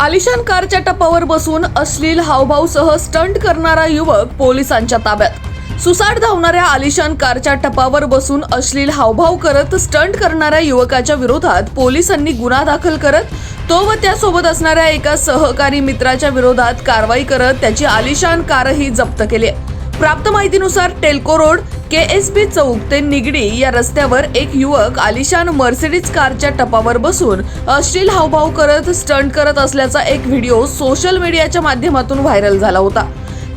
आलिशान कारच्या टपावर बसून अश्लील हावभावसह स्टंट करणारा युवक पोलिसांच्या ताब्यात सुसाट धावणाऱ्या आलिशान कारच्या टपावर बसून अश्लील हावभाव करत स्टंट करणाऱ्या युवकाच्या विरोधात पोलिसांनी गुन्हा दाखल करत तो व त्यासोबत असणाऱ्या एका सहकारी मित्राच्या विरोधात कारवाई करत त्याची आलिशान कारही जप्त केली आहे. प्राप्त माहितीनुसार Telco road K S B चौक ते निगडी या रस्त्यावर एक युवक आलिशान मर्सिडीज कारच्या टपावर बसून अश्लील हावभाव करत स्टंट करत असल्याचा एक व्हिडिओ सोशल मीडियाच्या माध्यमातून व्हायरल झाला होता.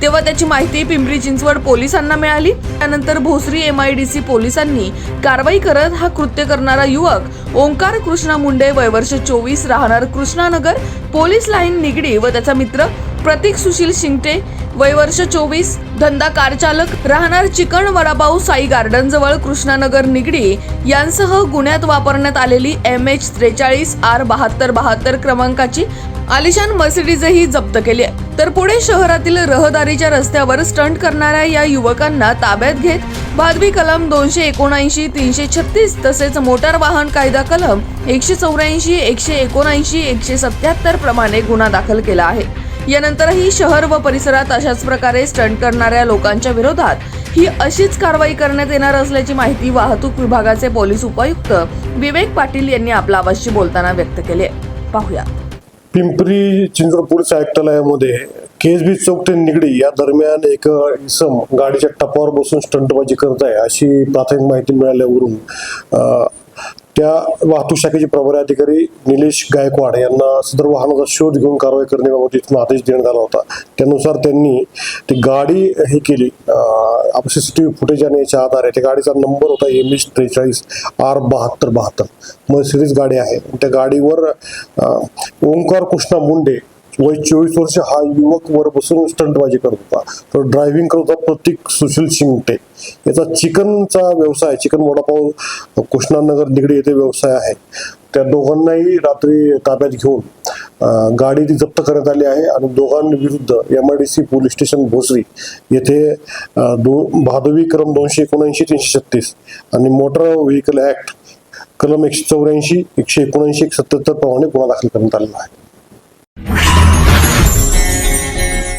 तेव्हा त्याची माहिती पिंपरी चिंचवड पोलिसांना मिळाली. त्यानंतर Bhosari M I D C पोलिसांनी कारवाई करत हा कृत्य करणारा युवक ओंकार कृष्णा मुंडे वयवर्ष चोवीस राहणार कृष्णानगर पोलीस लाईन निगडी व त्याचा मित्र प्रतीक सुशील शिंगटे वयवर्ष चोवीस धंदा कारचालक राहणार चिकन वडापाव साई गार्डन जवळ कृष्णानगर निगडी यांसह गुन्ह्यात वापरण्यात आलेली एम एच त्रेचाळीस आर बहात्तर बहात्तर क्रमांकाची आलिशान मर्सिडीजही जप्त केली आहे. तर पुढे शहरातील रहदारीच्या रस्त्यावर स्टंट करणाऱ्या या युवकांना ताब्यात घेत भादवी कलम दोनशे एकोणऐंशी तीनशे छत्तीस तसेच मोटार वाहन कायदा कलम एकशे चौऱ्याऐंशी एकशे एकोणऐंशी एकशे सत्याहत्तर प्रमाणे गुन्हा दाखल केला आहे. यानंतरही शहर व परिसरात अशाच प्रकारे स्टंट करणाऱ्या लोकांच्या विरोधात ही अशीच कारवाई करण्यात येणार असल्याची माहिती वाहतूक विभागाचे पोलीस उपायुक्त विवेक पाटील यांनी आपला आवाजशी बोलताना व्यक्त केली पाहूया. पिंपरी चिंचवड पोलीस आयुक्तालयामध्ये केसबी चौक ते निगडी या दरम्यान एक इसम गाडीच्या टपावर बसून स्टंटबाजी करत आहे अशी प्राथमिक माहिती मिळाल्यावरून त्या वाहतूक शाखेचे प्रभारी अधिकारी निलेश गायकवाड यांना सदर वाहनाचा शोध घेऊन कारवाई करण्याबाबत इथून आदेश देण्यात आला होता. त्यानुसार त्यांनी ती गाडी हे केली. सीसीटीव्ही फुटेज आणि याच्या आधारे त्या गाडीचा नंबर होता एम एच त्रेचाळीस आर बहात्तर बहात्तर. मर्सिडीज गाडी आहे. त्या गाडीवर ओंकार कृष्णा मुंडे वय चोवीस वर्ष हा युवक वर बसून स्टंटबाजी करत होता. तो ड्रायव्हिंग करत होता प्रतीक सुशील शिंगटे. याचा चिकनचा व्यवसाय चिकन वडापाव कृष्णानगर निगडी येथे व्यवसाय आहे. त्या दोघांनाही रात्री ताब्यात घेऊन गाडी ती जप्त करण्यात आली आहे आणि दोघांविरुद्ध M I D C police station Bhosari येथे दो भादवी क्रम दोनशे एकोणऐंशी तीनशे छत्तीस आणि मोटर व्हेकल ऍक्ट कलम एकशे चौऱ्याऐंशी एकशे एकोणऐंशी एक सत्याहत्तर प्रमाणे गुन्हा दाखल करण्यात आलेला आहे.